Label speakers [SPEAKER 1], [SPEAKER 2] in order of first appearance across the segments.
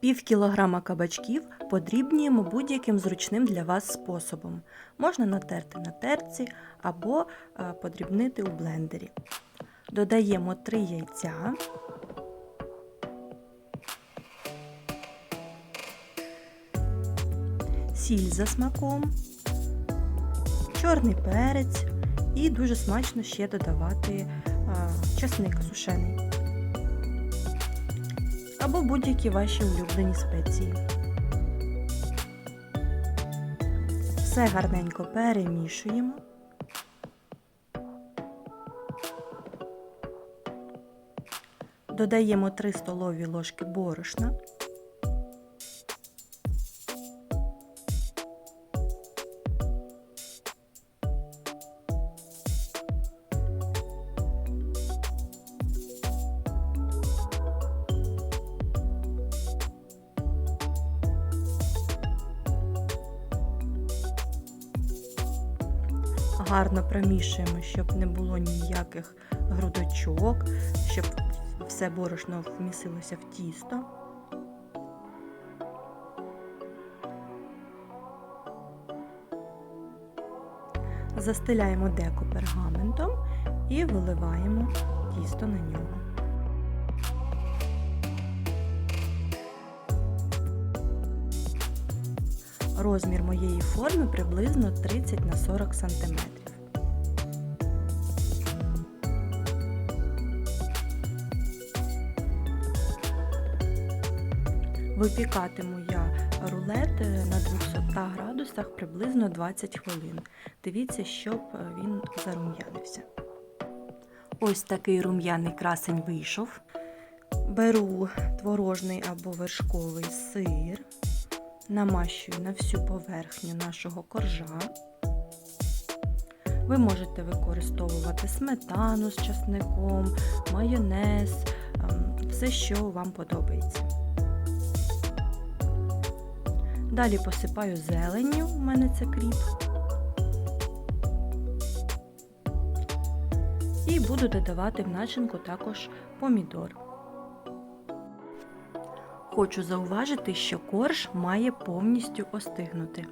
[SPEAKER 1] Пів кілограма кабачків подрібнюємо будь-яким зручним для вас способом. Можна натерти на терці або е, подрібнити у блендері. Додаємо 3 яйця. Сіль за смаком, чорний перець і дуже смачно ще додавати а, часник сушений або будь-які ваші улюблені спеції. Все гарненько перемішуємо. Додаємо 3 столові ложки борошна. Гарно промішуємо, щоб не було ніяких грудочок, щоб все борошно вмісилося в тісто. Застеляємо деко пергаментом і виливаємо тісто на нього. Розмір моєї форми приблизно 30 на 40 см. Випікатиму я рулет на 200 градусах приблизно 20 хвилин. Дивіться, щоб він зарум'янився. Ось такий рум'яний красень вийшов. Беру творожний або вершковий сир намащую на всю поверхню нашого коржа. Ви можете використовувати сметану з часником, майонез, ем, все, що вам подобається. Далі посипаю зеленню, у мене це кріп. І буду додавати в начинку також помідор. Хочу зауважити, що корж має повністю остигнути.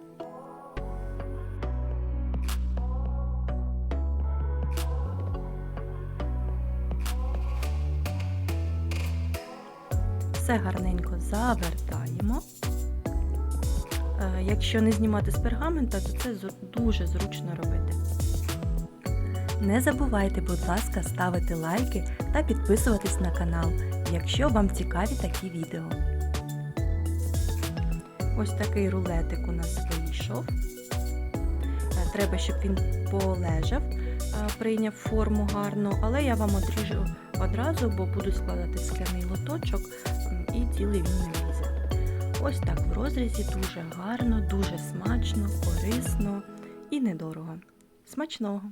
[SPEAKER 1] Все гарненько завертаємо. Е, Якщо не знімати з пергамента, то це дуже зручно робити. Не забувайте, будь ласка, ставити лайки та підписуватись на канал, якщо вам цікаві такі відео. Ось такий рулетик у нас вийшов. Е, Треба, щоб він полежав, е, прийняв форму гарну, але я вам одріжу одразу, бо буду складати скляний лоточок і цілий він не влізе. Ось так в розрізі дуже гарно, дуже смачно, корисно і недорого. Смачного!